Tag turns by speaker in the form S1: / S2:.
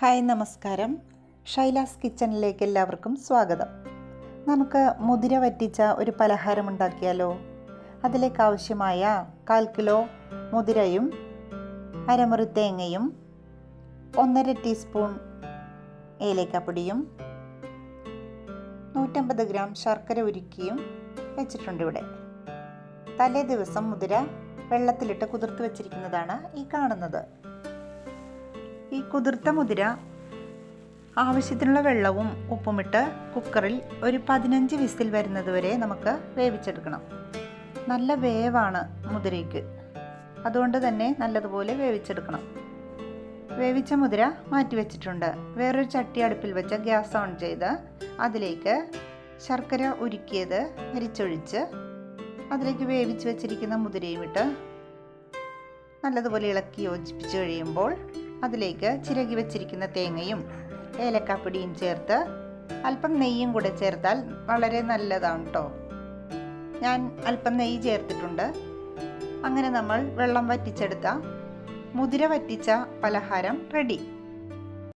S1: Hi നമസ്കാരം. ഷൈലാസ് കിച്ചണിലേക്ക് എല്ലാവർക്കും സ്വാഗതം. നമുക്ക് മുതിര വറ്റിച്ച ഒരു പലഹാരം ഉണ്ടാക്കിയാലോ? അതിലേക്ക് ആവശ്യമായ കാൽ കിലോ മുതിരയും അരമുറി തേങ്ങയും ഒന്നര ടീസ്പൂൺ ഏലക്കപ്പൊടിയും നൂറ്റമ്പത് ഗ്രാം ശർക്കര ഉരുക്കിയും വെച്ചിട്ടുണ്ട് ഇവിടെ. തലേ ദിവസം മുതിര വെള്ളത്തിലിട്ട് കുതിർത്ത് വെച്ചിരിക്കുന്നതാണ് ഈ കാണുന്നത്. ഈ കുതിർത്ത മുതിര ആവശ്യത്തിനുള്ള വെള്ളവും ഉപ്പുമിട്ട് കുക്കറിൽ ഒരു പതിനഞ്ച് വിസിൽ വരുന്നത് വരെ നമുക്ക് വേവിച്ചെടുക്കണം. നല്ല വേവാണ് മുതിരയ്ക്ക്. അതുകൊണ്ട് തന്നെ നല്ലതുപോലെ വേവിച്ചെടുക്കണം. വേവിച്ച മുതിര മാറ്റി വെച്ചിട്ടുണ്ട്. വേറൊരു ചട്ടി അടുപ്പിൽ വെച്ച ഗ്യാസ് ഓൺ ചെയ്ത് അതിലേക്ക് ശർക്കര ഉരുക്കിയത് അരിച്ചൊഴിച്ച് അതിലേക്ക് വേവിച്ച് വെച്ചിരിക്കുന്ന മുതിരയും ഇട്ട് നല്ലതുപോലെ ഇളക്കി യോജിപ്പിച്ച് കഴിയുമ്പോൾ അതിലേക്ക് ചിരകി വെച്ചിരിക്കുന്ന തേങ്ങയും ഏലക്കാപ്പൊടിയും ചേർത്ത് അല്പം നെയ്യും കൂടെ ചേർത്താൽ വളരെ നല്ലതാണ് കേട്ടോ ഞാൻ അല്പം നെയ്യ് ചേർത്തിട്ടുണ്ട്. അങ്ങനെ നമ്മൾ വെള്ളം വറ്റിച്ചെടുത്ത മുതിര വറ്റിച്ച പലഹാരം റെഡി.